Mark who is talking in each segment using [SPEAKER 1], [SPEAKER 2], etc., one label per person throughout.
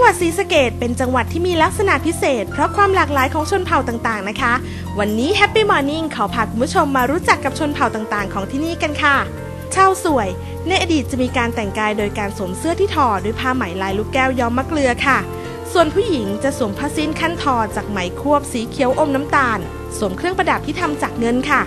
[SPEAKER 1] งหวัดศรีสะเกดเป็นจังหวัดที่มีลักษณะพิเศษ เพราะความหลากหลายของชนเผ่าต่างๆนะคะ วันนี้ Happy Morning ขอพาคุณผู้ชมมารู้จักกับชนเผ่าต่างๆ ของที่นี่กันค่ะ ชาวสวย ในอดีตจะมีการแต่งกายโดยการสวมเสื้อที่ทอด้วยผ้าไหมลายลูกแก้วย้อมมะเกลือค่ะ ส่วนผู้หญิงจะสวมผ้าสิ้นขั้นทอจากไหมควบสีเขียวอมน้ำตาล สวมเครื่องประดับที่ทำจากเงินค่ะ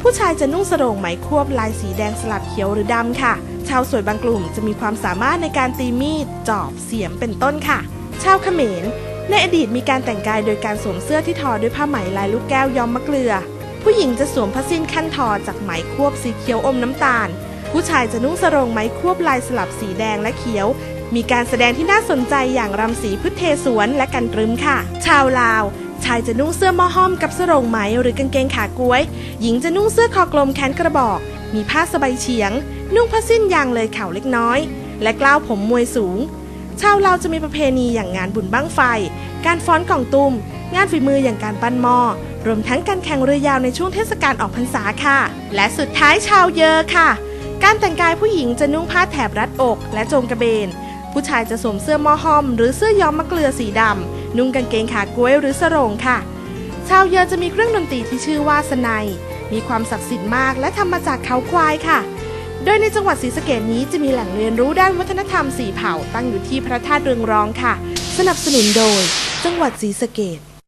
[SPEAKER 1] ผู้ชายจะนุ่งสรงไหมควบลายสีแดงสลับเขียวหรือดำค่ะ ชาวสวยบางกลุ่มจะมีความสามารถในการตีมีด จอบ เสียมเป็นต้นค่ะ ชาวเขมร ในอดีตมีการแต่งกายโดยการสวมเสื้อที่ทอด้วยผ้าไหมลายลูกแก้วย้อมมะเกลือ ผู้หญิงจะสวมผ้าสิ้นขั้นทอจากไหมควบสีเขียวอมน้ำตาล ผู้ชายจะนุ่งสรงไหมควบลายสลับสีแดงและเขียว มีการแสดงที่น่าสนใจอย่างรำสีพืชเทสวนและกันตรึมค่ะ ชาวลาวชายจะนุ่งเสื้อหม้อห้อมกับสรงไหมหรือกางเกงขากล้วย หญิงจะนุ่งเสื้อคอกลมแขนกระบอก มีผ้าสบายเฉียง นุ่งผ้าสิ้นยางเลยเข่าเล็กน้อย และกล้าวผมมวยสูง ชาวลาจะมีประเพณีอย่างงานบุญบั้งไฟ การฟ้อนกล่องตุ้มงานฝีมืออย่างการปั้นหม้อรวมทั้งการแข่งเรือยาวในช่วงเทศกาลออกพรรษาค่ะ และสุดท้ายชาวเยอค่ะ การแต่งกายผู้หญิงจะนุ่งผ้าแถบรัดอก และโจงกระเบน ผู้ชายจะสวมเสื้อมอห้อม หรือเสื้อย้อมมะเกลือสีดำนุ่งกางเกงขากล้วยหรือสรงค่ะ ชาวเยอจะมีเครื่องดนตรีที่ชื่อว่าสนัย มีความศักดิ์สิทธิ์มากและทำมาจากเขาควายค่ะ โดยในจังหวัดศรีสะเกดนี้จะมีแหล่งเรียนรู้ด้านวัฒนธรรมสีเผ่าตั้งอยู่ที่พระธาตุเรืองรองค่ะ สนับสนุนโดย จังหวัดศรีสะเกด